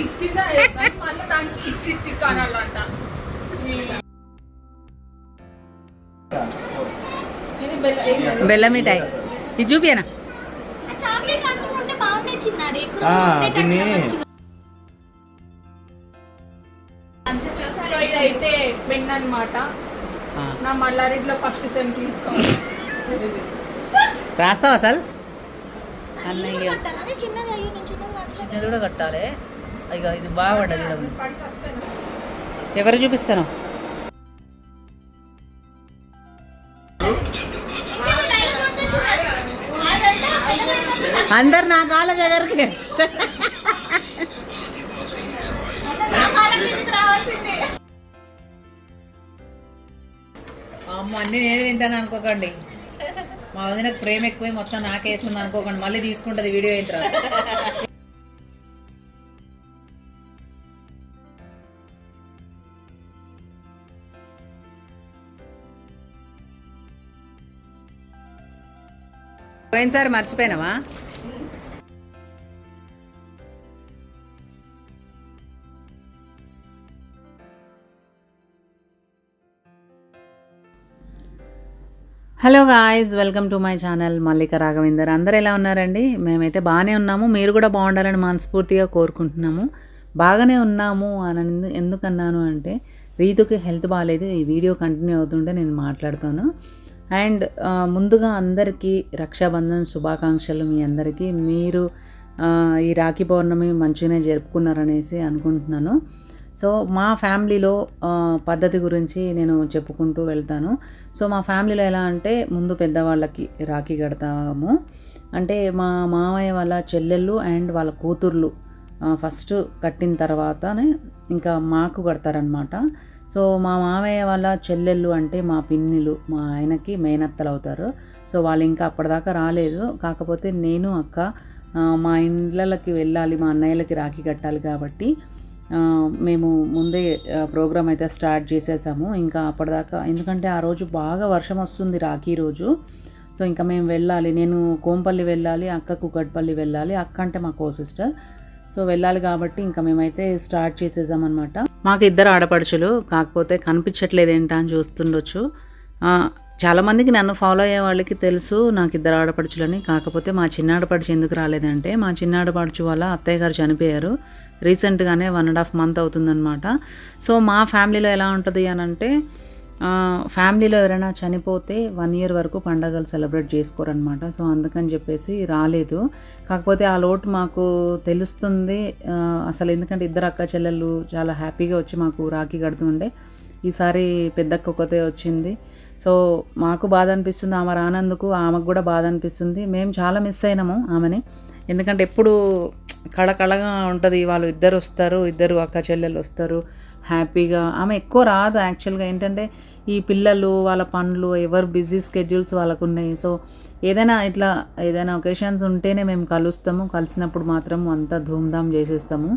ఇచ్చిందా మళ్ళీ దానికి ఇచ్చి ఇచ్చి కానాలంట ఇది బెల్ల ఏం లేదు. బెల్లం మిఠాయి ఇది చూపియనా చాక్లెట్ కాకుండా ఉంటే బాగుండే చిన్నారి ఆ, దీన్ని సో ఇదైతే పెన్ అన్నమాట నా మల్లారెడ్డిలో ఫస్ట్ సెమ్ తీసుకోవాలి. రాస్తావా అసలు? అన్నయ్య. చిన్నది కూడా కట్టాలి. ఇక ఇది చూడమ్మ. ఎవరు చూపిస్తాను. అందరు నా కాళ్ళ దగ్గరికి. అమ్మ అన్ని నేను తింటాను అనుకోకండి. మా వదినకు ప్రేమ ఎక్కువ మొత్తం నాకేస్తుంది అనుకోకండి మళ్ళీ తీసుకుంటుంది వీడియో అయిన తర్వాత. పోయినసారి మర్చిపోయినావా? Hello guys welcome to my channel Mallika Raghavender అందరు ఎలా ఉన్నారండి? మేమైతే బాగానే ఉన్నాము. మీరు కూడా బాగుండాలని మనస్ఫూర్తిగా కోరుకుంటున్నాము. బాగానే ఉన్నాము అని ఎందుకన్నాను అంటే రీతుకి హెల్త్ బాగాలేదు ఈ వీడియో కంటిన్యూ అవుతుంటే నేను మాట్లాడుతాను. అండ్ ముందుగా అందరికీ రక్షాబంధన్ శుభాకాంక్షలు మీ అందరికీ. మీరు ఈ రాఖీ పౌర్ణమి మంచిగానే జరుపుకున్నారనేసి అనుకుంటున్నాను. సో మా ఫ్యామిలీలో పద్ధతి గురించి నేను చెప్పుకుంటూ వెళ్తాను. సో మా ఫ్యామిలీలో ఎలా అంటే ముందు పెద్దవాళ్ళకి రాఖీ కడతాము. అంటే మా మామయ్య వాళ్ళ చెల్లెళ్ళు అండ్ వాళ్ళ కూతుర్లు ఫస్ట్ కట్టిన తర్వాతనే ఇంకా మాకు కడతారనమాట సో మా మామయ్య వాళ్ళ చెల్లెళ్ళు అంటే మా పిన్నిలు మా ఆయనకి మేనత్తలు అవుతారు. సో వాళ్ళు ఇంకా అప్పటిదాకా రాలేదు. కాకపోతే నేను అక్క మా ఇండ్లకి వెళ్ళాలి మా అన్నయ్యలకి రాఖీ కట్టాలి కాబట్టి మేము ముందే ప్రోగ్రామ్ అయితే స్టార్ట్ చేసేసాము. ఇంకా అప్పటిదాకా ఎందుకంటే ఆ రోజు బాగా వర్షం వస్తుంది రాఖీ రోజు. సో ఇంకా మేము వెళ్ళాలి. నేను కోంపల్లి వెళ్ళాలి అక్క కుకట్పల్లి వెళ్ళాలి అక్క అంటే మా కో సిస్టర్ సో వెళ్ళాలి కాబట్టి ఇంకా మేమైతే స్టార్ట్ చేసేసామన్నమాట. మాకు ఇద్దరు ఆడపడుచులు కాకపోతే కనిపించట్లేదు ఏంటా అని చూస్తుండొచ్చు. చాలామందికి నన్ను ఫాలో అయ్యే వాళ్ళకి తెలుసు నాకు ఇద్దరు ఆడపడుచులని. కాకపోతే మా చిన్న ఆడపడుచు ఎందుకు రాలేదంటే మా చిన్న ఆడపడుచు వాళ్ళ అత్తయ్య గారు చనిపోయారు. రీసెంట్గానే వన్ అండ్ హాఫ్ మంత్ అవుతుందన్నమాట. సో మా ఫ్యామిలీలో ఎలా ఉంటుంది అని అంటే ఫ్యామిలీలో ఎవరైనా చనిపోతే వన్ ఇయర్ వరకు పండగలు సెలబ్రేట్ చేసుకోరనమాట సో అందుకని చెప్పేసి రాలేదు. కాకపోతే ఆ లోటు మాకు తెలుస్తుంది అసలు ఎందుకంటే ఇద్దరు అక్క చెల్లెళ్ళు చాలా హ్యాపీగా వచ్చి మాకు రాఖీ కడుతుండే. ఈసారి పెద్దక్క ఒకతే వచ్చింది. సో మాకు బాధ అనిపిస్తుంది ఆమె రానందుకు ఆమెకు కూడా బాధ అనిపిస్తుంది. మేము చాలా మిస్ అయినాము ఆమెని. ఎందుకంటే ఎప్పుడు కళకళగా ఉంటుంది వాళ్ళు ఇద్దరు వస్తారు ఇద్దరు అక్క చెల్లెలు వస్తారు హ్యాపీగా. ఆమె ఎక్కువ రాదు యాక్చువల్గా. ఏంటంటే ఈ పిల్లలు వాళ్ళ పనులు ఎవరు బిజీ స్కెడ్యూల్స్ వాళ్ళకు ఉన్నాయి సో ఏదైనా ఇట్లా ఏదైనా ఒకేషన్స్ ఉంటేనే మేము కలుస్తాము. కలిసినప్పుడు మాత్రం అంతా ధూమ్ధామ్ చేసేస్తాము.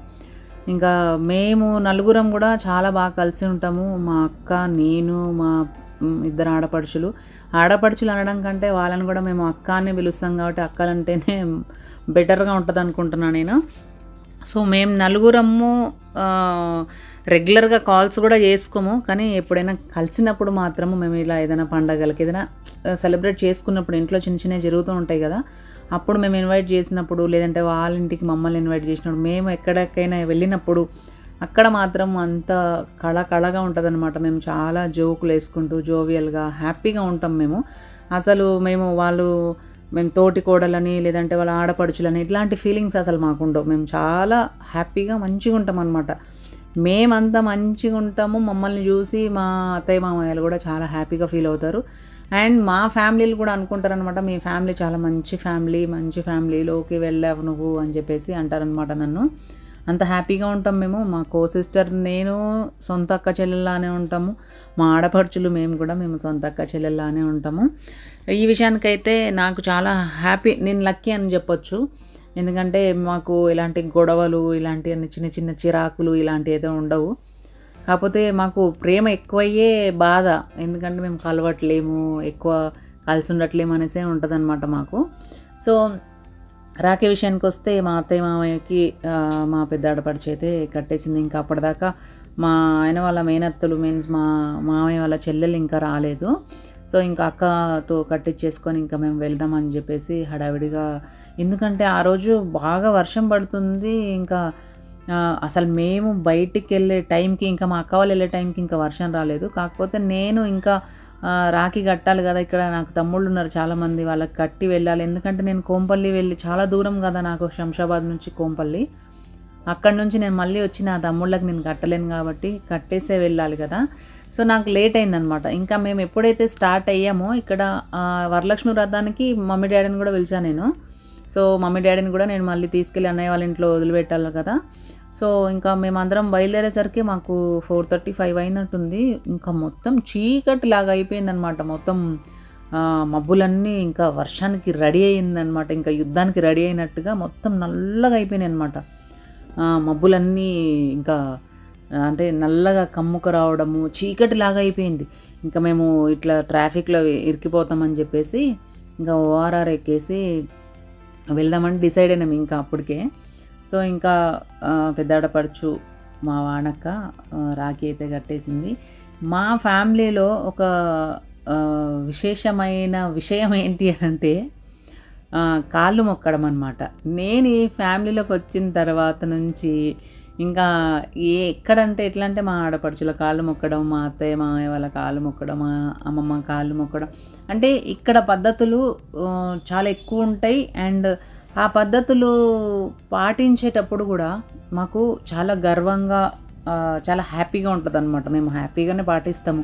ఇంకా మేము నలుగురం కూడా చాలా బాగా కలిసి ఉంటాము. మా అక్క నేను మా ఇద్దరు ఆడపడుచులు. ఆడపడుచులు అనడం కంటే వాళ్ళని కూడా మేము అక్క అని పిలుస్తాం కాబట్టి అక్కలంటేనే బెటర్గా ఉంటుంది అనుకుంటున్నాను నేను. సో మేము నలుగురము రెగ్యులర్గా కాల్స్ కూడా చేసుకోము. కానీ ఎప్పుడైనా కలిసినప్పుడు మాత్రము మేము ఇలా ఏదైనా పండగలకి ఏదైనా సెలబ్రేట్ చేసుకున్నప్పుడు ఇంట్లో చిన్న చిన్నవి జరుగుతూ ఉంటాయి కదా అప్పుడు మేము ఇన్వైట్ చేసినప్పుడు లేదంటే వాళ్ళ ఇంటికి మమ్మల్ని ఇన్వైట్ చేసినప్పుడు మేము ఎక్కడికైనా వెళ్ళినప్పుడు అక్కడ మాత్రం అంత కళ కళగా ఉంటుందన్నమాట. మేము చాలా జోకులు వేసుకుంటూ జోవియల్గా హ్యాపీగా ఉంటాం మేము. అసలు మేము వాళ్ళు మేము తోటి కోడలని లేదంటే వాళ్ళ ఆడపడుచులని ఇట్లాంటి ఫీలింగ్స్ అసలు మాకుండవు. మేము చాలా హ్యాపీగా మంచిగా ఉంటాం అనమాట మేమంతా మంచిగా ఉంటాము మమ్మల్ని చూసి మా అత్తయ్య మామయ్యలు కూడా చాలా హ్యాపీగా ఫీల్ అవుతారు. అండ్ మా ఫ్యామిలీలు కూడా అనుకుంటారనమాట మీ ఫ్యామిలీ చాలా మంచి ఫ్యామిలీ మంచి ఫ్యామిలీలోకి వెళ్ళావు నువ్వు అని చెప్పేసి అంటారనమాట నన్ను. అంత హ్యాపీగా ఉంటాం మేము. మా కో సిస్టర్ నేను సొంత అక్క చెల్లెల్లానే ఉంటాము. మా ఆడపడుచులు మేము కూడా మేము సొంత అక్క చెల్లెల్లానే ఉంటాము. ఈ విషయానికైతే నాకు చాలా హ్యాపీ నేను లక్కీ అని చెప్పొచ్చు. ఎందుకంటే మాకు ఇలాంటి గొడవలు ఇలాంటి చిన్న చిన్న చిరాకులు ఇలాంటి ఏదో ఉండవు. కాకపోతే మాకు ప్రేమ ఎక్కువయ్యే బాధ. ఎందుకంటే మేము కలవట్లేము ఎక్కువ కలిసి ఉండట్లేము అనేసే ఉంటుందన్నమాట మాకు. సో రాఖీ విషయానికి వస్తే మా అత్తయ్య మామయ్యకి మా పెద్ద ఆడపడిచి అయితే కట్టేసింది. ఇంకా అప్పటిదాకా మా ఆయన వాళ్ళ మేనత్తలు మీన్స్ మా మామయ్య వాళ్ళ చెల్లెలు ఇంకా రాలేదు. సో ఇంకా అక్కతో కట్టించేసుకొని ఇంకా మేము వెళ్దామని చెప్పేసి హడావిడిగా ఎందుకంటే ఆ రోజు బాగా వర్షం పడుతుంది. ఇంకా అసలు మేము బయటికి వెళ్ళే టైంకి ఇంకా మా అక్క వాళ్ళు వెళ్ళే టైంకి ఇంకా వర్షం రాలేదు. కాకపోతే నేను ఇంకా రాఖీ కట్టాలి కదా ఇక్కడ నాకు తమ్ముళ్ళు ఉన్నారు చాలామంది వాళ్ళకి కట్టి వెళ్ళాలి. ఎందుకంటే నేను కోంపల్లి వెళ్ళి చాలా దూరం కదా నాకు శంషాబాద్ నుంచి కోంపల్లి. అక్కడి నుంచి నేను మళ్ళీ వచ్చి నా తమ్ముళ్ళకి నేను కట్టలేను కాబట్టి కట్టేసే వెళ్ళాలి కదా. సో నాకు లేట్ అయిందనమాట. ఇంకా మేము ఎప్పుడైతే స్టార్ట్ అయ్యామో ఇక్కడ వరలక్ష్మి వ్రతానికి మమ్మీ డాడీని కూడా పిలిచాను నేను. సో మమ్మీ డాడీని కూడా నేను మళ్ళీ తీసుకెళ్ళి అన్నయ్య వాళ్ళ ఇంట్లో వదిలిపెట్టాలి కదా. సో ఇంకా మేమందరం బయలుదేరేసరికి మాకు ఫోర్ థర్టీ ఫైవ్ అయినట్టుంది. ఇంకా మొత్తం చీకటి లాగా అయిపోయిందనమాట. మొత్తం మబ్బులన్నీ ఇంకా వర్షానికి రెడీ అయిందనమాట ఇంకా యుద్ధానికి రెడీ అయినట్టుగా మొత్తం నల్లగా అయిపోయినాయి అనమాట మబ్బులన్నీ ఇంకా అంటే నల్లగా కమ్ముకు రావడము చీకటి లాగా అయిపోయింది. ఇంకా మేము ఇట్లా ట్రాఫిక్లో ఇరికిపోతామని చెప్పేసి ఇంకా ఓఆర్ఆర్ ఎక్కేసి వెళ్దామని డిసైడ్ అయినాం. ఇంకా అప్పటికే సో ఇంకా పెద్దాడపడుచు మా వానక్క రాఖీ అయితే కట్టేసింది. మా ఫ్యామిలీలో ఒక విశేషమైన విషయం ఏంటి అని అంటే కాళ్ళు మొక్కడం అనమాట నేను ఈ ఫ్యామిలీలోకి వచ్చిన తర్వాత నుంచి ఇంకా ఏ ఎక్కడంటే ఎట్లా అంటే మా ఆడపడుచుల కాళ్ళు మొక్కడం మా అత్తయ్య మామయ్య వాళ్ళ కాళ్ళు మొక్కడం మా అమ్మమ్మ కాళ్ళు మొక్కడం. అంటే ఇక్కడ పద్ధతులు చాలా ఎక్కువ ఉంటాయి. అండ్ ఆ పద్ధతులు పాటించేటప్పుడు కూడా మాకు చాలా గర్వంగా చాలా హ్యాపీగా ఉంటుంది అనమాట మేము హ్యాపీగానే పాటిస్తాము.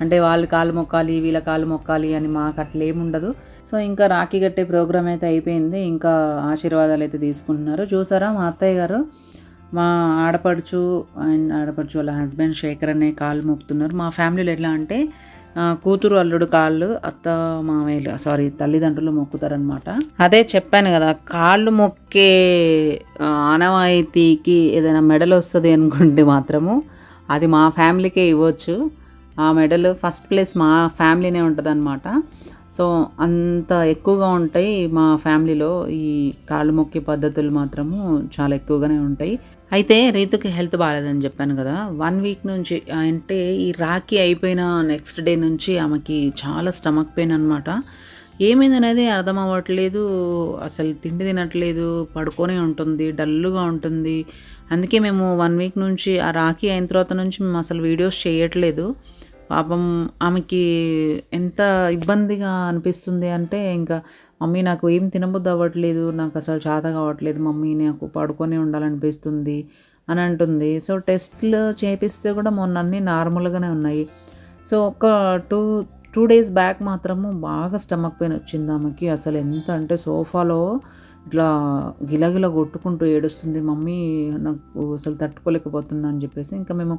అంటే వాళ్ళు కాలు మొక్కాలి వీళ్ళ కాలు మొక్కాలి అని మాకు అట్లా ఏముండదు సో ఇంకా రాఖీ కట్టే ప్రోగ్రామ్ అయితే అయిపోయింది. ఇంకా ఆశీర్వాదాలు అయితే తీసుకుంటున్నారు. చూసారా మా అత్తయ్య గారు? మా ఆడపడుచు అండ్ ఆడపడుచు వాళ్ళ హస్బెండ్ శేఖర్ అనే కాలు మొక్కుతున్నారు. మా ఫ్యామిలీలో ఎట్లా అంటే కూతురు అల్లుడు కాళ్ళు అత్త మామయ్యలు సారీ తల్లిదండ్రులు మొక్కుతారనమాట అదే చెప్పాను కదా కాళ్ళు మొక్కే ఆనవాయితీకి ఏదైనా మెడల్ వస్తుంది అనుకుంటే మాత్రము అది మా ఫ్యామిలీకే ఇవ్వచ్చు. ఆ మెడల్ ఫస్ట్ ప్లేస్ మా ఫ్యామిలీనే ఉంటుంది సో అంత ఎక్కువగా ఉంటాయి మా ఫ్యామిలీలో ఈ కాళ్ళు మొక్కే పద్ధతులు మాత్రము చాలా ఎక్కువగానే ఉంటాయి. అయితే రీతుకి హెల్త్ బాగాలేదని చెప్పాను కదా వన్ వీక్ నుంచి అంటే ఈ రాఖీ అయిపోయిన నెక్స్ట్ డే నుంచి ఆమెకి చాలా స్టమక్ పెయిన్ అనమాట ఏమైందనేది అర్థం అవ్వట్లేదు అసలు తిండి తినట్లేదు పడుకొని ఉంటుంది డల్లుగా ఉంటుంది. అందుకే మేము వన్ వీక్ నుంచి ఆ రాఖీ అయిన తర్వాత నుంచి మేము అసలు వీడియోస్ చేయట్లేదు. పాపం ఆమెకి ఎంత ఇబ్బందిగా అనిపిస్తుంది అంటే ఇంకా మమ్మీ నాకు ఏం తినబుద్ధి అవ్వట్లేదు నాకు అసలు చేత కావట్లేదు మమ్మీ నాకు పడుకొని ఉండాలనిపిస్తుంది అని అంటుంది. సో టెస్ట్లు చేపిస్తే కూడా మొన్న అన్నీ నార్మల్గానే ఉన్నాయి. సో ఒక టూ టూ డేస్ బ్యాక్ మాత్రము బాగా స్టమక్ పెయిన్ వచ్చింది ఆమెకి. అసలు ఎంత అంటే సోఫాలో ఇట్లా గిలగిల కొట్టుకుంటూ ఏడుస్తుంది. మమ్మీ నాకు అసలు తట్టుకోలేకపోతున్నా అని చెప్పేసి ఇంకా మేము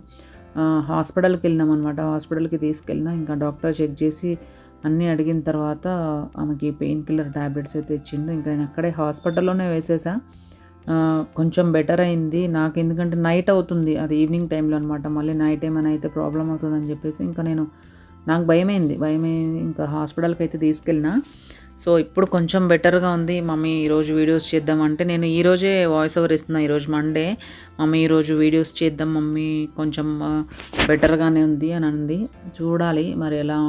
హాస్పిటల్కి వెళ్ళినాం అనమాట హాస్పిటల్కి తీసుకెళ్ళినా ఇంకా డాక్టర్ చెక్ చేసి అన్నీ అడిగిన తర్వాత ఆమెకి పెయిన్ కిల్లర్ ట్యాబ్లెట్స్ అయితే ఇచ్చిండు. ఇంకా నేను అక్కడే హాస్పిటల్లోనే వేసేసా. కొంచెం బెటర్ అయింది. నాకు ఎందుకంటే నైట్ అవుతుంది. అది ఈవినింగ్ టైంలో అనమాట మళ్ళీ నైట్ ఏమైనా అయితే ప్రాబ్లం అవుతుందని చెప్పేసి ఇంకా నేను నాకు భయమైంది. భయమైంది ఇంకా హాస్పిటల్కి అయితే తీసుకెళ్ళినా. సో ఇప్పుడు కొంచెం బెటర్గా ఉంది. మమ్మీ ఈరోజు వీడియోస్ చేద్దామంటే నేను ఈరోజే వాయిస్ ఓవర్ ఇస్తున్నా ఈరోజు మండే మమ్మీ ఈరోజు వీడియోస్ చేద్దాం. మమ్మీ కొంచెం బెటర్గానే ఉంది అని అంది. చూడాలి మరి ఎలా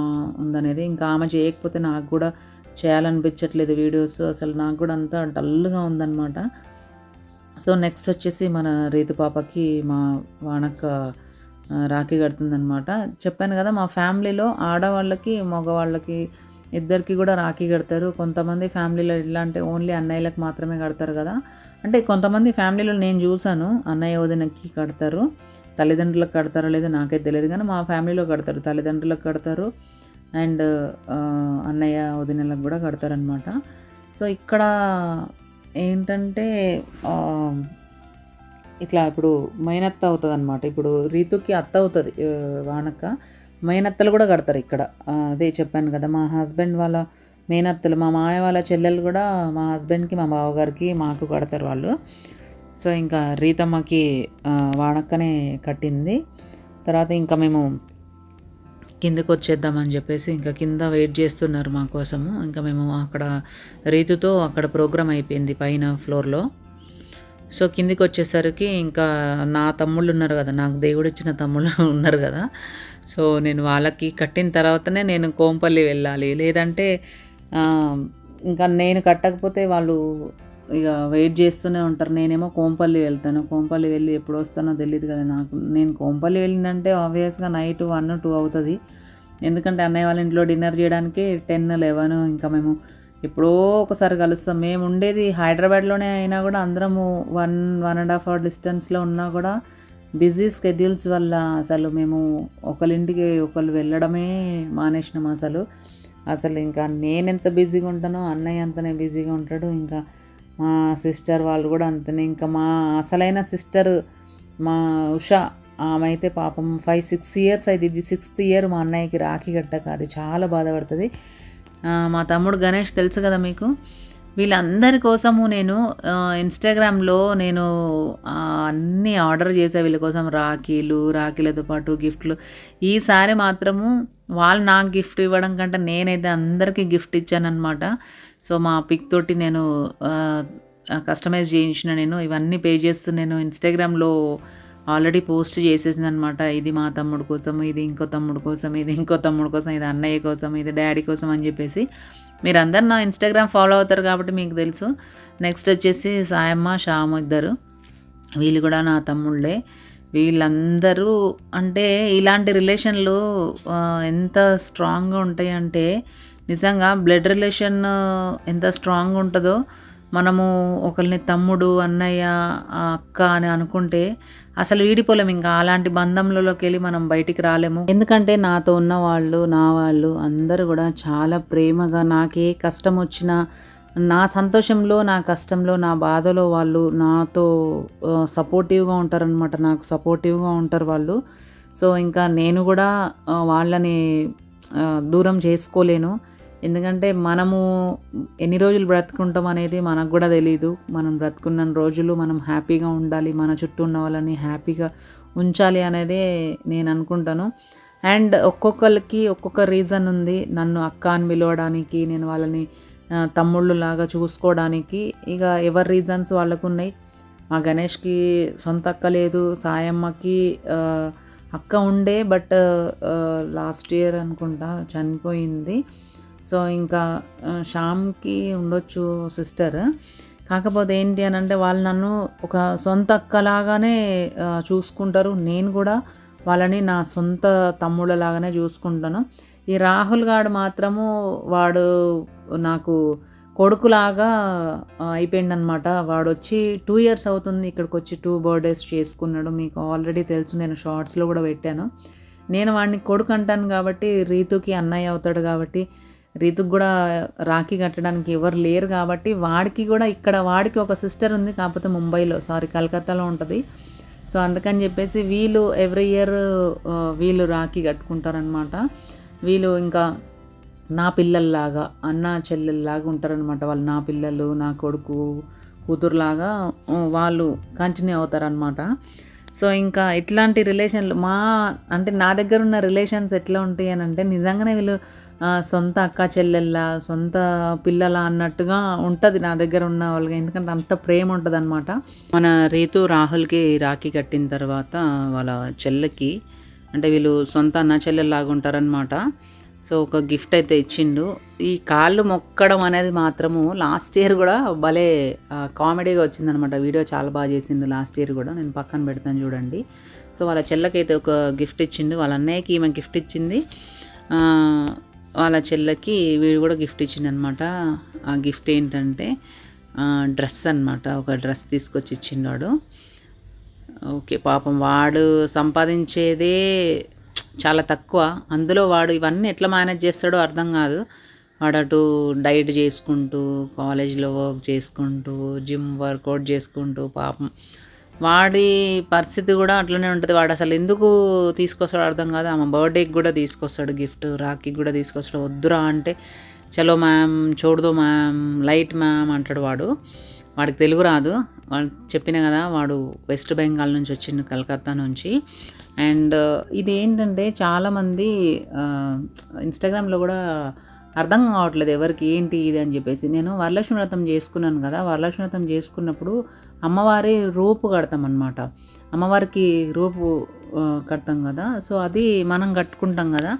ఉందనేది. ఇంకా ఆమె చేయకపోతే నాకు కూడా చేయాలనిపించట్లేదు వీడియోస్. అసలు నాకు కూడా అంతా డల్గా ఉందన్నమాట. సో నెక్స్ట్ వచ్చేసి మన రీతు పాపకి మా వానక్క రాఖీ కడుతుందనమాట చెప్పాను కదా మా ఫ్యామిలీలో ఆడవాళ్ళకి మగవాళ్ళకి ఇద్దరికి కూడా రాఖీ కడతారు. కొంతమంది ఫ్యామిలీలో ఎట్లా అంటే ఓన్లీ అన్నయ్యలకు మాత్రమే కడతారు కదా. అంటే కొంతమంది ఫ్యామిలీలో నేను చూసాను అన్నయ్య వదినకి కడతారు. తల్లిదండ్రులకు కడతారో లేదో నాకైతే తెలియదు కానీ మా ఫ్యామిలీలో కడతారు. తల్లిదండ్రులకు కడతారు. అండ్ అన్నయ్య వదినలకు కూడా కడతారనమాట సో ఇక్కడ ఏంటంటే ఇట్లా ఇప్పుడు మైనత్త అవుతుంది అనమాట ఇప్పుడు రీతుకి అత్త అవుతుంది వానక్క. మేనత్తలు కూడా కడతారు ఇక్కడ. అదే చెప్పాను కదా మా హస్బెండ్ వాళ్ళ మేనత్తలు మా మాయ వాళ్ళ చెల్లెలు కూడా మా హస్బెండ్కి మా బావగారికి మాకు కడతారు వాళ్ళు. సో ఇంకా రీతమ్మకి వాడక్కనే కట్టింది. తర్వాత ఇంకా మేము కిందకు వచ్చేద్దామని చెప్పేసి ఇంకా కింద వెయిట్ చేస్తున్నారు మా కోసము. ఇంకా మేము అక్కడ రీతుతో అక్కడ ప్రోగ్రామ్ అయిపోయింది పైన ఫ్లోర్లో. సో కిందికి వచ్చేసరికి ఇంకా నా తమ్ముళ్ళు ఉన్నారు కదా నాకు దేవుడు ఇచ్చిన తమ్ముళ్ళు ఉన్నారు కదా. సో నేను వాళ్ళకి కట్టిన తర్వాతనే నేను కోంపల్లి వెళ్ళాలి. లేదంటే ఇంకా నేను కట్టకపోతే వాళ్ళు ఇక వెయిట్ చేస్తూనే ఉంటారు. నేనేమో కోంపల్లి వెళ్తాను. కోంపల్లి వెళ్ళి ఎప్పుడు వస్తానో తెలియదు కదా నాకు. నేను కోంపల్లి వెళ్ళిందంటే ఆబ్వియస్గా నైట్ వన్ టూ అవుతుంది. ఎందుకంటే అన్నయ్య వాళ్ళ ఇంట్లో డిన్నర్ చేయడానికి టెన్ లెవెన్ ఇంకా మేము ఎప్పుడో ఒకసారి కలుస్తాం. మేము ఉండేది హైదరాబాద్లోనే అయినా కూడా అందరము one one and half hour డిస్టెన్స్లో ఉన్నా కూడా బిజీ స్కెడ్యూల్స్ వల్ల అసలు మేము ఒకరింటికి ఒకరు వెళ్ళడమే మానేసినాం అసలు. అసలు ఇంకా నేను ఎంత బిజీగా ఉంటానో అన్నయ్య అంతనే బిజీగా ఉంటాడు. ఇంకా మా సిస్టర్ వాళ్ళు కూడా అంతనే. ఇంకా మా అసలైన సిస్టర్ మా ఉషా ఆమె అయితే పాపం ఫైవ్ సిక్స్ ఇయర్స్ అయితే ఇది సిక్స్త్ ఇయర్ మా అన్నయ్యకి రాఖీ కట్టక. అది చాలా బాధపడుతుంది. మా తమ్ముడు గణేష్ తెలుసు కదా మీకు? వీళ్ళందరి కోసము నేను ఇన్స్టాగ్రామ్లో నేను అన్నీ ఆర్డర్ చేసే వీళ్ళ కోసం రాఖీలు రాఖీలతో పాటు గిఫ్ట్లు. ఈసారి మాత్రము వాళ్ళు నాకు గిఫ్ట్ ఇవ్వడం కంటే నేనైతే అందరికీ గిఫ్ట్ ఇచ్చానమాట సో మా పిక్ తోటి నేను కస్టమైజ్ చేయించిన నేను. ఇవన్నీ పేజెస్ నేను ఇన్స్టాగ్రామ్లో ఆల్రెడీ పోస్ట్ చేసేసింది అనమాట ఇది మా తమ్ముడు కోసం ఇది ఇంకో తమ్ముడు కోసం ఇది ఇంకో తమ్ముడు కోసం ఇది అన్నయ్య కోసం ఇది డాడీ కోసం అని చెప్పేసి మీరందరు నా ఇన్స్టాగ్రామ్ ఫాలో అవుతారు కాబట్టి మీకు తెలుసు. నెక్స్ట్ వచ్చేసి సాయమ్మ శ్యాము ఇద్దరు. వీళ్ళు కూడా నా తమ్ముళ్ళే. వీళ్ళందరూ అంటే ఇలాంటి రిలేషన్లు ఎంత స్ట్రాంగ్గా ఉంటాయి అంటే నిజంగా బ్లడ్ రిలేషన్ ఎంత స్ట్రాంగ్ ఉంటుందో మనము ఒకరిని తమ్ముడు అన్నయ్య అక్క అని అనుకుంటే అసలు వీడిపోలేము ఇంకా అలాంటి బంధంలోకి వెళ్ళి మనం బయటికి రాలేము. ఎందుకంటే నాతో ఉన్న వాళ్ళు నా వాళ్ళు అందరూ కూడా చాలా ప్రేమగా నాకే కష్టం వచ్చినా నా సంతోషంలో నా కష్టంలో నా బాధలో వాళ్ళు నాతో సపోర్టివ్గా ఉంటారనమాట నాకు సపోర్టివ్గా ఉంటారు వాళ్ళు. సో ఇంకా నేను కూడా వాళ్ళని దూరం చేసుకోలేను. ఎందుకంటే మనము ఎన్ని రోజులు బ్రతుకుంటాం అనేది మనకు కూడా తెలియదు మనం బ్రతుకున్న రోజులు మనం హ్యాపీగా ఉండాలి మన చుట్టూ ఉన్న వాళ్ళని హ్యాపీగా ఉంచాలి అనేదే నేను అనుకుంటాను. అండ్ ఒక్కొక్కరికి ఒక్కొక్క రీజన్ ఉంది. నన్ను అక్క అని పిలవడానికి నేను వాళ్ళని తమ్ముళ్ళు లాగా చూసుకోవడానికి. ఇక ఎవరి రీజన్స్ వాళ్ళకు ఉన్నాయి మా గణేష్కి సొంత అక్క లేదు సాయమ్మకి అక్క ఉండే బట్ లాస్ట్ ఇయర్ అనుకుంటా చనిపోయింది. సో ఇంకా శ్యామ్కి ఉండొచ్చు సిస్టర్. కాకపోతే ఏంటి అని అంటే వాళ్ళు నన్ను ఒక సొంత అక్కలాగానే చూసుకుంటారు. నేను కూడా వాళ్ళని నా సొంత తమ్ముళ్ళలాగానే చూసుకుంటాను. ఈ రాహుల్ గాడు మాత్రము వాడు నాకు కొడుకులాగా అయిపోయిందనమాట వాడు వచ్చి టూ ఇయర్స్ అవుతుంది ఇక్కడికి వచ్చి టూ బర్త్డేస్ చేసుకున్నాడు. మీకు ఆల్రెడీ తెలుసు నేను షార్ట్స్లో కూడా పెట్టాను. నేను వాడిని కొడుకు అంటాను కాబట్టి రీతుకి అన్నయ్య అవుతాడు కాబట్టి రీతుకు కూడా రాఖీ కట్టడానికి ఎవరు లేరు కాబట్టి వాడికి కూడా ఇక్కడ వాడికి ఒక సిస్టర్ ఉంది కాకపోతే ముంబైలో. సారీ కలకత్తాలో ఉంటుంది. సో అందుకని చెప్పేసి వీళ్ళు ఎవ్రీ ఇయర్ వీళ్ళు రాఖీ కట్టుకుంటారనమాట వీళ్ళు ఇంకా నా పిల్లల్లాగా అన్న చెల్లెల్లాగా ఉంటారనమాట వాళ్ళు నా పిల్లలు నా కొడుకు కూతురులాగా వాళ్ళు కంటిన్యూ అవుతారనమాట సో ఇంకా ఇట్లాంటి రిలేషన్లు మా అంటే నా దగ్గర ఉన్న రిలేషన్స్ ఎట్లా ఉంటాయి అని అంటే నిజంగానే వీళ్ళు సొంత అక్క చెల్లెళ్ళ సొంత పిల్లల అన్నట్టుగా ఉంటుంది నా దగ్గర ఉన్న వాళ్ళకి. ఎందుకంటే అంత ప్రేమ ఉంటుంది అనమాట మన రీతు రాహుల్కి రాఖీ కట్టిన తర్వాత వాళ్ళ చెల్లెకి అంటే వీళ్ళు సొంత అన్న చెల్లెల్లాగా ఉంటారనమాట సో ఒక గిఫ్ట్ అయితే ఇచ్చిండు. ఈ కాళ్ళు మొక్కడం అనేది మాత్రము లాస్ట్ ఇయర్ కూడా భలే కామెడీగా వచ్చిందనమాట వీడియో చాలా బాగా చేసింది లాస్ట్ ఇయర్ కూడా. నేను పక్కన పెడతాను చూడండి. సో వాళ్ళ చెల్లకైతే ఒక గిఫ్ట్ ఇచ్చిండు. వాళ్ళ అన్నయ్యకి ఈమె గిఫ్ట్ ఇచ్చింది. వాళ్ళ చెల్లెకి వీడు కూడా గిఫ్ట్ ఇచ్చిండు అనమాట ఆ గిఫ్ట్ ఏంటంటే డ్రెస్ అన్నమాట. ఒక డ్రెస్ తీసుకొచ్చి ఇచ్చిండాడు. ఓకే పాపం వాడు సంపాదించేదే చాలా తక్కువ. అందులో వాడు ఇవన్నీ ఎట్లా మేనేజ్ చేస్తాడో అర్థం కాదు. వాడు అటు డైట్ చేసుకుంటూ కాలేజ్లో వర్క్ చేసుకుంటూ జిమ్ వర్కౌట్ చేసుకుంటూ పాపం వాడి పరిస్థితి కూడా అట్లనే ఉంటుంది. వాడు అసలు ఎందుకు తీసుకొస్తాడు అర్థం కాదు. ఆమె బర్త్డేకి కూడా తీసుకొస్తాడు గిఫ్ట్ రాఖీకి కూడా తీసుకొస్తాడు. వద్దురా అంటే చలో మ్యామ్ చూడదు మ్యామ్ లైట్ మ్యామ్ అంటాడు వాడు. వాడికి తెలుగు రాదు. వాడు చెప్పిన కదా వాడు వెస్ట్ బెంగాల్ నుంచి వచ్చిండు కలకత్తా నుంచి. అండ్ ఇది ఏంటంటే చాలామంది ఇన్స్టాగ్రామ్లో కూడా అర్థం కావట్లేదు ఎవరికి ఏంటి ఇది అని చెప్పేసి. నేను వరలక్ష్మి వ్రతం చేసుకున్నాను కదా వరలక్ష్మి వ్రతం చేసుకున్నప్పుడు అమ్మవారి రూపు కడతాం అనమాట అమ్మవారికి రూపు కడతాం కదా. సో అది మనం కట్టుకుంటాం కదా.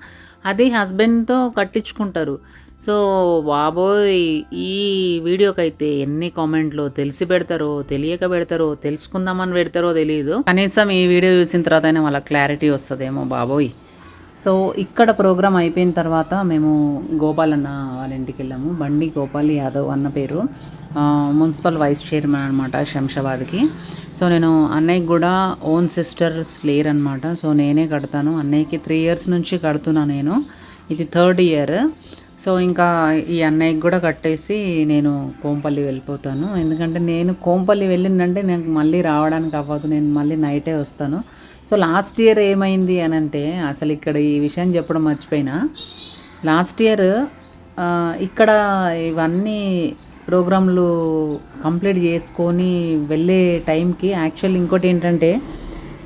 అది హస్బెండ్తో కట్టించుకుంటారు. సో బాబోయ్! ఈ వీడియోకైతే ఎన్ని కామెంట్లు తెలిసి పెడతారో తెలియక పెడతారో తెలుసుకుందామని పెడతారో తెలియదు కనీసం ఈ వీడియో చూసిన తర్వాత అయినా వాళ్ళ క్లారిటీ వస్తుందేమో బాబోయ్! సో ఇక్కడ ప్రోగ్రామ్ అయిపోయిన తర్వాత మేము గోపాల్ అన్న వాళ్ళ ఇంటికి వెళ్ళాము. బండి గోపాల్ యాదవ్ అన్న పేరు. మున్సిపల్ వైస్ చైర్మన్ అనమాట శంషాబాద్కి. సో నేను అన్నయ్యకి కూడా ఓన్ సిస్టర్స్ లేరు అనమాట సో నేనే కడతాను. అన్నయ్యకి త్రీ ఇయర్స్ నుంచి కడుతున్నా నేను. ఇది థర్డ్ ఇయర్ సో ఇంకా ఈ అన్నయ్యకి కూడా కట్టేసి నేను కోంపల్లి వెళ్ళిపోతాను. ఎందుకంటే నేను కోంపల్లి వెళ్ళిందంటే నాకు మళ్ళీ రావడానికి అవ్వదు. నేను మళ్ళీ నైటే వస్తాను. సో లాస్ట్ ఇయర్ ఏమైంది అని అంటే అసలు ఇక్కడ ఈ విషయం చెప్పడం మర్చిపోయినా లాస్ట్ ఇయర్ ఇక్కడ ఇవన్నీ ప్రోగ్రాంలు కంప్లీట్ చేసుకొని వెళ్ళే టైంకి యాక్చువల్ ఇంకోటి ఏంటంటే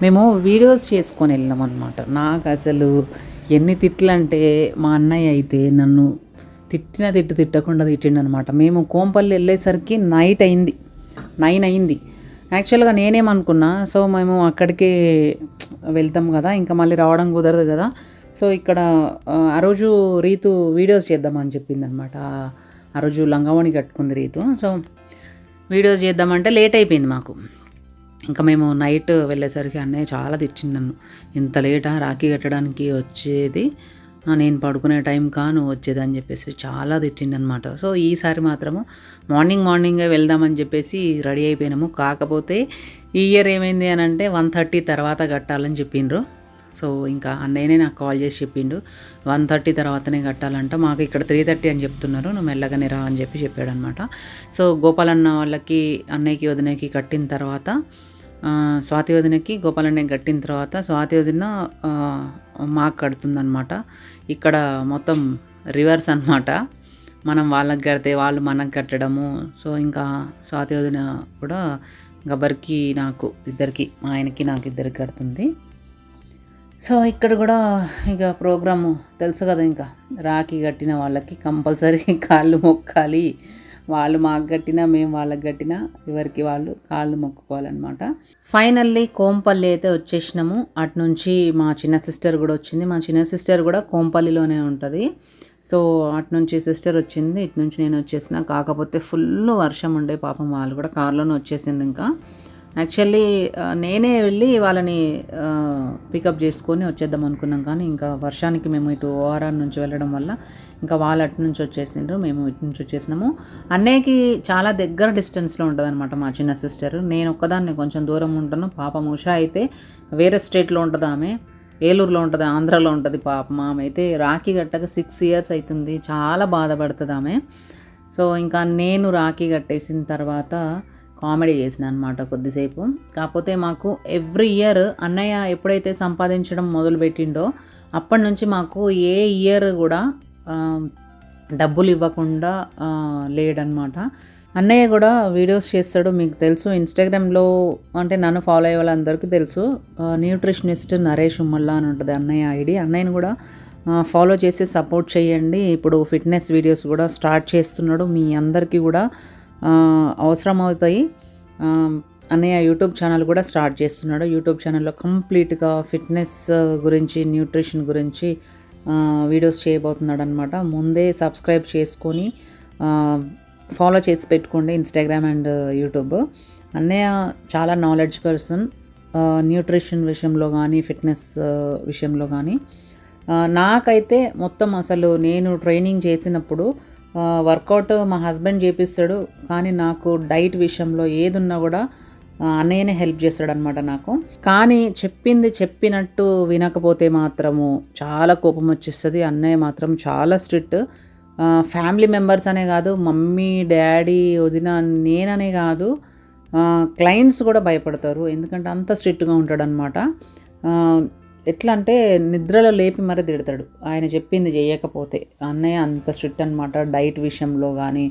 మేము వీడియోస్ చేసుకొని వెళ్ళాం అనమాట నాకు అసలు ఎన్ని తిట్లు అంటే మా అన్నయ్య అయితే నన్ను తిట్టిన తిట్టు తిట్టకుండా తిట్టిండు అనమాట మేము కోంపల్లి వెళ్ళేసరికి నైట్ అయింది. నైన్ అయింది. యాక్చువల్గా నేనేమనుకున్నా సో మేము అక్కడికి వెళ్తాం కదా ఇంకా మళ్ళీ రావడం కుదరదు కదా. సో ఇక్కడ ఆ, రోజు రీతు వీడియోస్ చేద్దామని చెప్పింది అనమాట ఆ రోజు లంగావణి కట్టుకుంది రీతు. సో వీడియోస్ చేద్దామంటే లేట్ అయిపోయింది మాకు. ఇంకా మేము నైట్ వెళ్ళేసరికి అన్నయ్య చాలా తెచ్చింది నన్ను. ఇంత లేటా రాఖీ కట్టడానికి వచ్చేది? నేను పడుకునే టైం కాను వచ్చేది అని చెప్పేసి చాలా తిట్టిండనమాట సో ఈసారి మాత్రము మార్నింగ్ మార్నింగే వెళ్దామని చెప్పేసి రెడీ అయిపోయినాము. కాకపోతే ఈ ఇయర్ ఏమైంది అని అంటే వన్ థర్టీ తర్వాత కట్టాలని చెప్పిండ్రు. సో ఇంకా అన్నయ్యనే నాకు కాల్ చేసి చెప్పిండు. వన్ థర్టీ తర్వాతనే కట్టాలంట. మాకు ఇక్కడ త్రీ థర్టీ అని చెప్తున్నారు. నువ్వు మెల్లగానే రా అని చెప్పి చెప్పాడు అనమాట సో గోపాలన్న వాళ్ళకి అన్నయ్యకి వదినకి కట్టిన తర్వాత స్వాతి వదినకి గోపాలన్నకి కట్టిన తర్వాత స్వాతి వదిన మాకు కడుతుందనమాట ఇక్కడ మొత్తం రివర్స్ అన్నమాట. మనం వాళ్ళకి కడితే వాళ్ళు మనకు కట్టడము. సో ఇంకా స్వాతి వదిన కూడా గబ్బర్కి నాకు ఇద్దరికి మా ఆయనకి నాకు ఇద్దరికి కడుతుంది. సో ఇక్కడ కూడా ఇక ప్రోగ్రాము తెలుసు కదా ఇంకా. రాఖీ కట్టిన వాళ్ళకి కంపల్సరీ కాళ్ళు మొక్కాలి. వాళ్ళు మాకు కట్టినా మేము వాళ్ళకి కట్టినా ఎవరికి వాళ్ళు కాళ్ళు మొక్కుకోవాలన్నమాట. ఫైనల్లీ కోంపల్లి అయితే వచ్చేసినాము. అటు నుంచి మా చిన్న సిస్టర్ కూడా వచ్చింది. మా చిన్న సిస్టర్ కూడా కోంపల్లిలోనే ఉంటుంది. సో అటు నుంచి సిస్టర్ వచ్చింది ఇటు నుంచి నేను వచ్చేసిన. కాకపోతే ఫుల్ వర్షం ఉండే పాపం వాళ్ళు కూడా కార్లోనే వచ్చేసింది ఇంకా. యాక్చువల్లీ నేనే వెళ్ళి వాళ్ళని పికప్ చేసుకొని వచ్చేద్దాం అనుకున్నాం. కానీ ఇంకా వర్షానికి మేము ఇటు ఓఆర్ఆర్ నుంచి వెళ్ళడం వల్ల ఇంకా వాళ్ళు అటు నుంచి వచ్చేసిండ్రు మేము ఇటు నుంచి వచ్చేసినాము. అన్నయ్యకి చాలా దగ్గర డిస్టెన్స్లో ఉంటుంది అనమాట మా చిన్న సిస్టర్. నేను ఒక్కదాన్ని కొంచెం దూరం ఉంటాను. పాపం ఉషా అయితే వేరే స్టేట్లో ఉంటుంది ఆమె. ఏలూరులో ఉంటుంది ఆంధ్రాలో ఉంటుంది పాపం ఆమె. అయితే రాఖీ కట్టక సిక్స్ ఇయర్స్ అవుతుంది చాలా బాధపడుతుంది ఆమె. సో ఇంకా నేను రాఖీ కట్టేసిన తర్వాత కామెడీ చేసిన అనమాట కొద్దిసేపు. కాకపోతే మాకు ఎవ్రీ ఇయర్ అన్నయ్య ఎప్పుడైతే సంపాదించడం మొదలుపెట్టిండో అప్పటి నుంచి మాకు ఏ ఇయర్ కూడా డబ్బులు ఇవ్వకుండా లేడనమాట అన్నయ్య కూడా వీడియోస్ చేస్తాడు మీకు తెలుసు. ఇన్స్టాగ్రామ్లో అంటే నన్ను ఫాలో అయ్యే వాళ్ళందరికీ తెలుసు. న్యూట్రిషనిస్ట్ నరేష్ ఉమ్మల్లా అని ఉంటుంది అన్నయ్య ఐడి. అన్నయ్యని కూడా ఫాలో చేసి సపోర్ట్ చేయండి. ఇప్పుడు ఫిట్నెస్ వీడియోస్ కూడా స్టార్ట్ చేస్తున్నాడు. మీ అందరికీ కూడా అవసరం అవుతాయి అన్నయ్య యూట్యూబ్ ఛానల్ కూడా స్టార్ట్ చేస్తున్నాడు. యూట్యూబ్ ఛానల్లో కంప్లీట్గా ఫిట్నెస్ గురించి న్యూట్రిషన్ గురించి వీడియోస్ చేయబోతున్నాడు అనమాట ముందే సబ్స్క్రైబ్ చేసుకొని ఫాలో చేసి పెట్టుకోండి ఇన్స్టాగ్రామ్ అండ్ యూట్యూబ్ అన్నయ్య చాలా నాలెడ్జ్ పర్సన్ న్యూట్రిషన్ విషయంలో కానీ ఫిట్నెస్ uh, విషయంలో కానీ uh, నాకైతే మొత్తం అసలు నేను ట్రైనింగ్ చేసినప్పుడు uh, వర్కౌట్ మా హస్బెండ్ చేపిస్తాడు కానీ నాకు డైట్ విషయంలో ఏది ఉన్నా కూడా అన్నయ్యనే హెల్ప్ చేస్తాడు అనమాట నాకు. కానీ చెప్పింది చెప్పినట్టు వినకపోతే మాత్రము చాలా కోపం వచ్చేస్తుంది. అన్నయ్య మాత్రం చాలా స్ట్రిక్ట్ ఫ్యామిలీ మెంబర్స్ అనే కాదు మమ్మీ డాడీ వదిన నేననే కాదు క్లయింట్స్ కూడా భయపడతారు. ఎందుకంటే అంత స్ట్రిక్ట్గా ఉంటాడనమాట ఎట్లా అంటే నిద్రలో లేపి మరీ తిడతాడు. ఆయన చెప్పింది చేయకపోతే. అన్నయ్య అంత స్ట్రిక్ట్ అనమాట డైట్ విషయంలో కానీ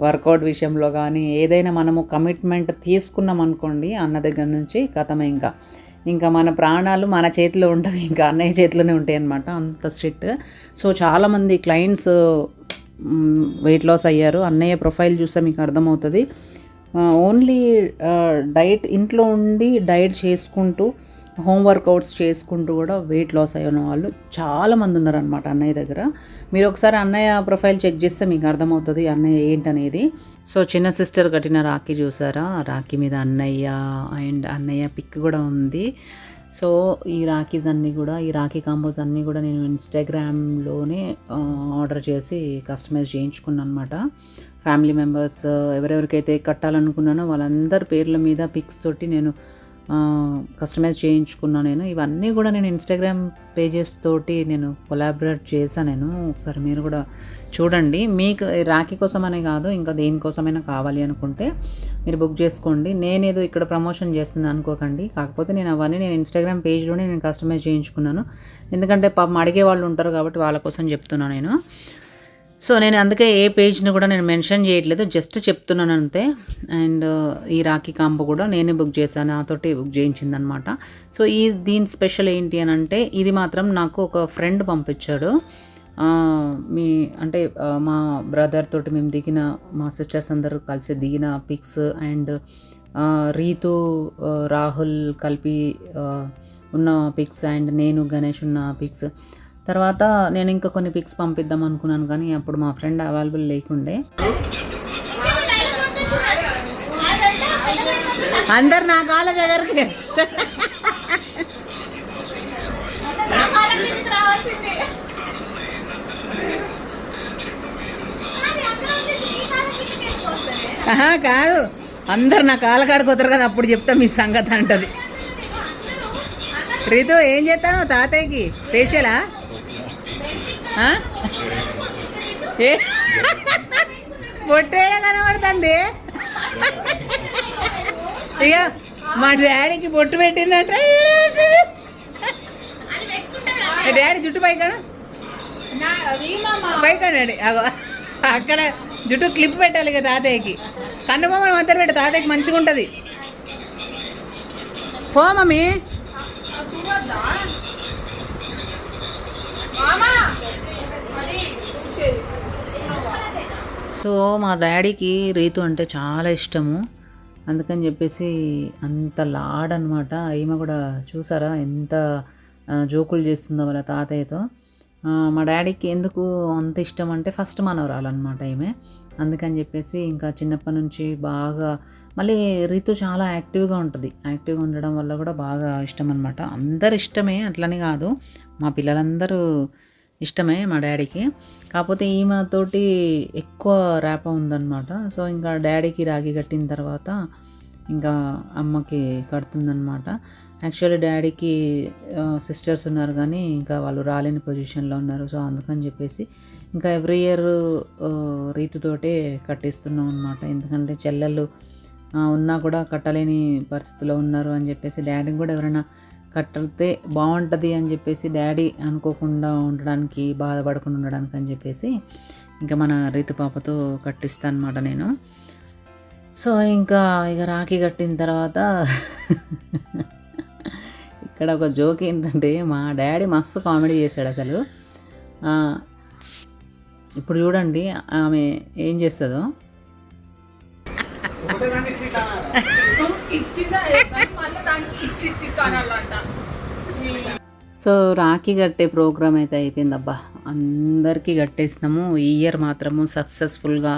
వర్కౌట్ విషయంలో కానీ ఏదైనా మనము కమిట్మెంట్ తీసుకున్నాం అనుకోండి అన్న దగ్గర నుంచి కథమే ఇంకా. ఇంకా మన ప్రాణాలు మన చేతిలో ఉంటాయి ఇంకా అన్నయ్య చేతిలోనే ఉంటాయి అనమాట అంత స్ట్రిక్ట్. సో చాలామంది క్లయింట్స్ వెయిట్ లాస్ అయ్యారు. అన్నయ్య ప్రొఫైల్ చూస్తే మీకు అర్థమవుతుంది. ఓన్లీ డైట్ ఇంట్లో ఉండి డైట్ చేసుకుంటూ హోమ్ వర్కౌట్స్ చేసుకుంటూ కూడా వెయిట్ లాస్ అయిన వాళ్ళు చాలామంది ఉన్నారనమాట అన్నయ్య దగ్గర. మీరు ఒకసారి అన్నయ్య ప్రొఫైల్ చెక్ చేస్తే మీకు అర్థమవుతుంది అన్నయ్య ఏంటనేది. సో చిన్న సిస్టర్ కట్టిన రాఖీ చూసారా? రాఖీ మీద అన్నయ్య అండ్ అన్నయ్య పిక్ కూడా ఉంది. సో ఈ రాఖీస్ అన్నీ కూడా ఈ రాఖీ కాంబోస్ అన్నీ కూడా నేను ఇన్స్టాగ్రామ్లోనే ఆర్డర్ చేసి కస్టమైజ్ చేయించుకున్నాను అనమాట ఫ్యామిలీ మెంబర్స్ ఎవరెవరికైతే కట్టాలనుకున్నానో వాళ్ళందరి పేర్ల మీద పిక్స్ తోటి నేను కస్టమైజ్ చేయించుకున్నాను నేను. ఇవన్నీ కూడా నేను ఇన్స్టాగ్రామ్ పేజెస్ తోటి నేను కొలాబరేట్ చేశాను నేను. ఒకసారి మీరు కూడా చూడండి మీకు రాఖీ రాఖీ కోసమనే కాదు ఇంకా దేనికోసమైనా కావాలి అనుకుంటే మీరు బుక్ చేసుకోండి. నేనేదో ఇక్కడ ప్రమోషన్ చేస్తున్నాను అనుకోకండి. కాకపోతే నేను అవన్నీ నేను ఇన్స్టాగ్రామ్ పేజ్లోనే నేను కస్టమైజ్ చేయించుకున్నాను. ఎందుకంటే పాపం అడిగే వాళ్ళు ఉంటారు కాబట్టి వాళ్ళ కోసం చెప్తున్నాను నేను. సో నేను అందుకే ఏ పేజ్ని కూడా నేను మెన్షన్ చేయట్లేదు జస్ట్ చెప్తున్నాను అంతే. అండ్ ఈ రాఖీ కాంబో కూడా నేనే బుక్ చేశాను నాతోటి బుక్ చేయించిందనమాట. సో ఈ దీని స్పెషల్ ఏంటి అని అంటే ఇది మాత్రం నాకు ఒక ఫ్రెండ్ పంపించాడు. మీ అంటే మా బ్రదర్ తోటి మేము దిగిన మా సిస్టర్స్ అందరూ కలిసి దిగిన పిక్స్ అండ్ రీతు రాహుల్ కలిపి ఉన్న పిక్స్ అండ్ నేను గణేష్ ఉన్న పిక్స్ తర్వాత నేను ఇంకా కొన్ని పిక్స్ పంపిద్దాం అనుకున్నాను కానీ అప్పుడు మా ఫ్రెండ్ అవైలబుల్ లేకుండే. అందరు నా కాళ్ళ దగ్గరికి రావాల్సిందే. అది అందరూ వచ్చేసి మీ కాళ్ళ కిందకి వెళ్ళిపోతారే. కాదు. అందరు నా కాళ్ళ కాడికి వస్తారు కదా అప్పుడు చెప్తా మీ సంగతి అంటది. రీతు ఏం చేస్తాను తాతయ్యకి? ఫేషియలా? ఏ? పొట్టేడ కనబడుతుంది? ఇక మా డాడీకి బొట్టు పెట్టిందంట. డాడీ జుట్టు పైకను? పైకనండి అగో అక్కడ జుట్టు క్లిప్ పెట్టాలి ఇక తాతయ్యకి. కన్ను బొమ్మలు పెట్టు తాతయ్యకి మంచిగా ఉంటుంది పో మమ్మీ. సో మా డాడీకి రీతు అంటే చాలా ఇష్టము. అందుకని చెప్పేసి అంత లాడ్ అనమాట ఈమె కూడా చూసారా ఎంత జోకులు చేస్తుందో వాళ్ళ తాతయ్యతో. మా డాడీకి ఎందుకు అంత ఇష్టం అంటే ఫస్ట్ మనవరాలన్నమాట ఈమె. అందుకని చెప్పేసి ఇంకా చిన్నప్పటి నుంచి బాగా మళ్ళీ రీతు చాలా యాక్టివ్గా ఉంటుంది. యాక్టివ్గా ఉండడం వల్ల కూడా బాగా ఇష్టం అనమాట అందరు ఇష్టమే అట్లని కాదు. మా పిల్లలందరూ ఇష్టమే మా డాడీకి. కాకపోతే ఈమెతోటి ఎక్కువ ర్యాప ఉందన్నమాట. సో ఇంకా డాడీకి రాగి కట్టిన తర్వాత ఇంకా అమ్మకి కడుతుందన్నమాట. యాక్చువల్లీ డాడీకి సిస్టర్స్ ఉన్నారు కానీ ఇంకా వాళ్ళు రాలేని పొజిషన్లో ఉన్నారు. సో అందుకని చెప్పేసి ఇంకా ఎవ్రీ ఇయర్ రీతితోటే కట్టిస్తున్నాం అనమాట ఎందుకంటే చెల్లెళ్ళు ఉన్నా కూడా కట్టలేని పరిస్థితిలో ఉన్నారు అని చెప్పేసి డాడీకి కూడా ఎవరైనా కట్టితే బాగుంటుంది అని చెప్పేసి డాడీ అనుకోకుండా ఉండడానికి బాధపడకుండా ఉండడానికి అని చెప్పేసి ఇంకా మన రీతి పాపతో కట్టిస్తా అనమాట నేను. సో ఇంకా ఇక రాఖీ కట్టిన తర్వాత ఇక్కడ ఒక జోక్ ఏంటంటే మా డాడీ మస్తు కామెడీ చేశాడు అసలు. ఇప్పుడు చూడండి ఆమె ఏం చేస్తుందో. సో రాఖీ కట్టే ప్రోగ్రామ్ అయితే అయిపోయింది అబ్బా అందరికీ కట్టేసినాము. ఈ ఇయర్ మాత్రము సక్సెస్ఫుల్గా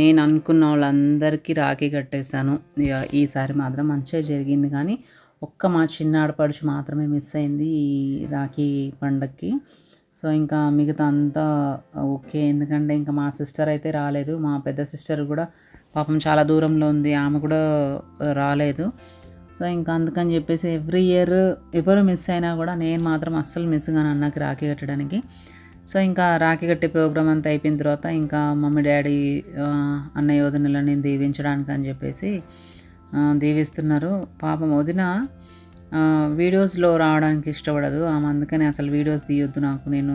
నేను అనుకున్న వాళ్ళందరికీ రాఖీ కట్టేశాను. ఇక ఈసారి మాత్రం మంచిగా జరిగింది. కానీ ఒక్క మా చిన్న ఆడపడుచు మాత్రమే మిస్ అయింది ఈ రాఖీ పండగకి సో ఇంకా మిగతా అంతా ఓకే. ఎందుకంటే ఇంకా మా సిస్టర్ అయితే రాలేదు. మా పెద్ద సిస్టర్ కూడా పాపం చాలా దూరంలో ఉంది. ఆమె కూడా రాలేదు. సో ఇంకా అందుకని చెప్పేసి ఎవ్రీ ఇయర్ ఎవరు మిస్ అయినా కూడా నేను మాత్రం అస్సలు మిస్ కాను అన్నకి రాఖీ కట్టడానికి. సో ఇంకా రాఖీ కట్టే ప్రోగ్రామ్ అంతా అయిపోయిన తర్వాత ఇంకా మమ్మీ డాడీ ఆ, అన్నయ్య వదినలని దీవించడానికి అని చెప్పేసి దీవిస్తున్నారు. పాపం వదిన వీడియోస్లో రావడానికి ఇష్టపడదు. ఆమె అందుకని అసలు వీడియోస్ తీయొద్దు నాకు. నేను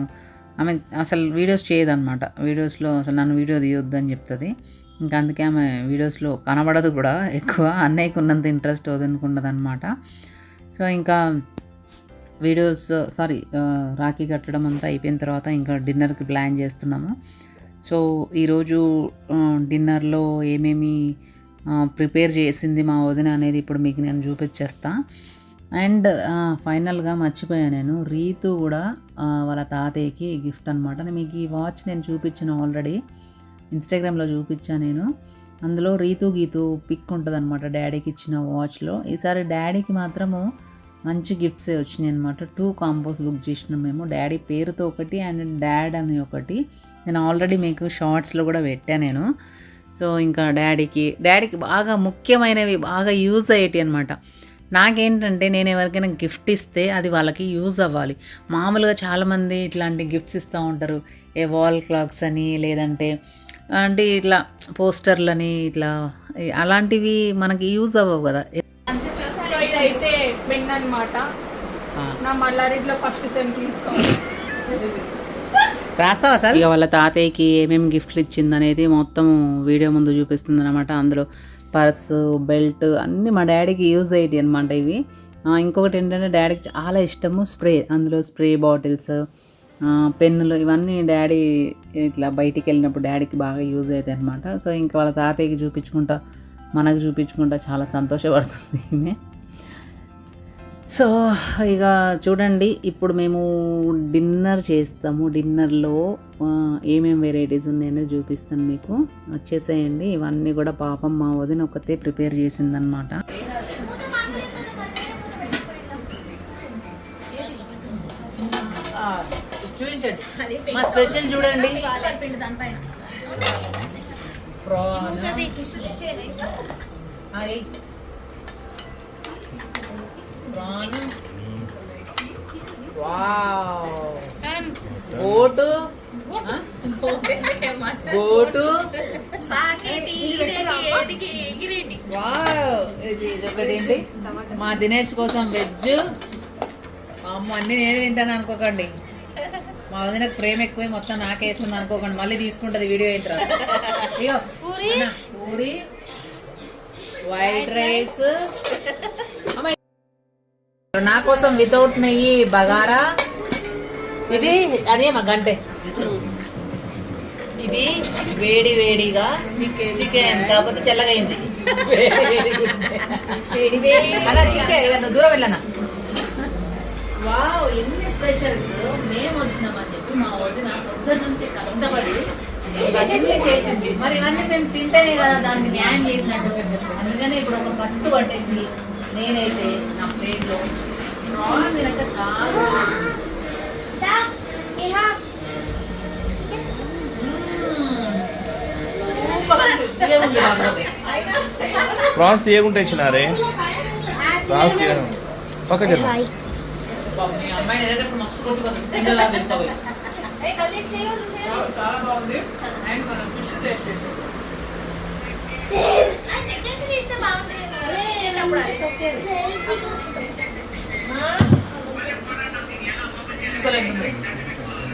ఆమె అసలు వీడియోస్ చేయదనమాట వీడియోస్లో అసలు నన్ను వీడియో తీయొద్దు అని చెప్తుంది. ఇంకా అందుకే ఆమె వీడియోస్లో కనబడదు కూడా ఎక్కువ. అన్నయ్యకు ఉన్నంత ఇంట్రెస్ట్ వదనుకు సో ఇంకా వీడియోస్ సారీ రాఖీ కట్టడం అంతా అయిపోయిన తర్వాత ఇంకా డిన్నర్కి ప్లాన్ చేస్తున్నాము. సో ఈరోజు డిన్నర్లో ఏమేమి ప్రిపేర్ చేసింది మా వదిన అనేది ఇప్పుడు మీకు నేను చూపించేస్తా. అండ్ ఫైనల్గా మర్చిపోయాను నేను. రీతు కూడా వాళ్ళ తాతయ్యకి గిఫ్ట్ అనమాట మీకు ఈ వాచ్ నేను చూపించిన ఆల్రెడీ. ఇన్స్టాగ్రామ్లో చూపించాను నేను. అందులో రీతు గీతు పిక్ ఉంటుంది అనమాట డాడీకి ఇచ్చిన వాచ్లో. ఈసారి డాడీకి మాత్రము మంచి గిఫ్ట్సే వచ్చినాయి అనమాట టూ కాంబోస్ బుక్ చేసినాం మేము. డాడీ పేరుతో ఒకటి అండ్ డాడ్ అని ఒకటి. నేను ఆల్రెడీ మీకు షార్ట్స్లో కూడా పెట్టాను నేను. సో ఇంకా డాడీకి డాడీకి బాగా ముఖ్యమైనవి బాగా యూజ్ అయ్యేటి అనమాట నాకేంటంటే నేను ఎవరికైనా గిఫ్ట్ ఇస్తే అది వాళ్ళకి యూజ్ అవ్వాలి. మామూలుగా చాలామంది ఇట్లాంటి గిఫ్ట్స్ ఇస్తూ ఉంటారు. ఏ వాల్ క్లాక్స్ అని లేదంటే అంటే ఇట్లా పోస్టర్లని ఇట్లా అలాంటివి మనకి యూజ్ అవ్వవు కదా. ఇదైతే పెన్ అన్నమాట. నా మల్లారెడ్డిలో ఫస్ట్ సెమ్ తీసుకోవాలి. రాస్తావా సార్? ఇక వాళ్ళ తాతయ్యకి ఏమేమి గిఫ్ట్లు ఇచ్చిందనేది మొత్తం వీడియో ముందు చూపిస్తుంది అనమాట అందులో పర్సు బెల్ట్ అన్నీ మా డాడీకి యూజ్ అయ్యేటి అనమాట ఇవి. ఇంకొకటి ఏంటంటే డాడీకి చాలా ఇష్టము స్ప్రే అందులో స్ప్రే బాటిల్స్ పెన్నులు ఇవన్నీ డాడీ ఇట్లా బయటికి వెళ్ళినప్పుడు డాడీకి బాగా యూజ్ అవుతాయి అనమాట సో ఇంకా వాళ్ళ తాతయ్యకి చూపించుకుంటా మనకు చూపించుకుంటా చాలా సంతోషపడుతుంది ఈమె. సో ఇక చూడండి ఇప్పుడు మేము డిన్నర్ చేస్తాము. డిన్నర్లో ఏమేమి వెరైటీస్ ఉన్నాయని చూపిస్తాను మీకు. వచ్చేసేయండి. ఇవన్నీ కూడా పాపం మా వదిన ఒకతే ప్రిపేర్ చేసిందనమాట చూపించండి. మా స్పెషల్ చూడండి. గోటు గోటు వావ్ మా దినేష్ కోసం వెజ్. అమ్మ అన్ని నేనే తింటాను అనుకోకండి. మా వదినకు ప్రేమ ఎక్కువే మొత్తం నాకేస్తుంది అనుకోకండి. మళ్ళీ తీసుకుంటది వీడియో అయిన తర్వాత పూరి. వైట్ రైస్ అమ్మ, నా కోసం వితౌట్ నెయ్యి బగారా? ఇది అదే మా గంటే. ఇది వేడి వేడిగా చికెన్ చికెన్ కాకపోతే చల్లగైంది. అలా చికెన్ దూరం వెళ్ళనా? వావ్ ఎన్ని స్పెషల్స్ మేము వచ్చినామని చెప్పి మా వదిన పొద్దున్న నుంచి కష్టపడి ఇవన్నీ చేసింది. మరి ఇవన్నీ మేము తింటేనే కదా దానికి న్యాయం చేసినట్టు. అందుకని ఇప్పుడు ఒక పట్టు పట్టేసి నేనైతే నా ప్లేట్లో ప్రాన్స్ తీయకుండా ఇచ్చినారే ప్రాన్స్ తీయను పక్క చెప్పు పాపం మీ అమ్మాయిని వెళ్ళేటప్పుడు మస్తు కొట్టుకుంది. పిండలా తింటావు. చాలా బాగుంది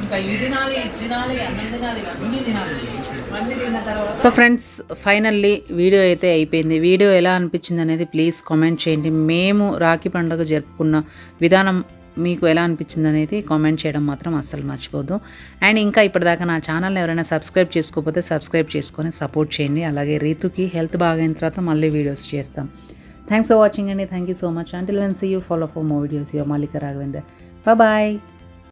ఇంకా తినాలి ఇది తినాలి అన్నం తినాలి అన్నీ తినాలి సో ఫ్రెండ్స్ ఫైనల్లీ వీడియో అయితే అయిపోయింది. వీడియో ఎలా అనిపించింది అనేది ప్లీజ్ కామెంట్ చేయండి. మేము రాఖీ పండుగ జరుపుకున్న విధానం మీకు ఎలా అనిపించింది అనేది కామెంట్ చేయడం మాత్రం అస్సలు మర్చిపోద్దు అండ్ ఇంకా ఇప్పటిదాకా నా ఛానల్ ఎవరైనా సబ్స్క్రైబ్ చేసుకోకపోతే సబ్స్క్రైబ్ చేసుకొని సపోర్ట్ చేయండి. అలాగే రీతుకి హెల్త్ బాగైన తర్వాత మళ్ళీ వీడియోస్ చేస్తాం. థ్యాంక్స్ ఫర్ వాచింగ్ అండి thank you so much until when see you follow for more videos your Mallika Raghavender bye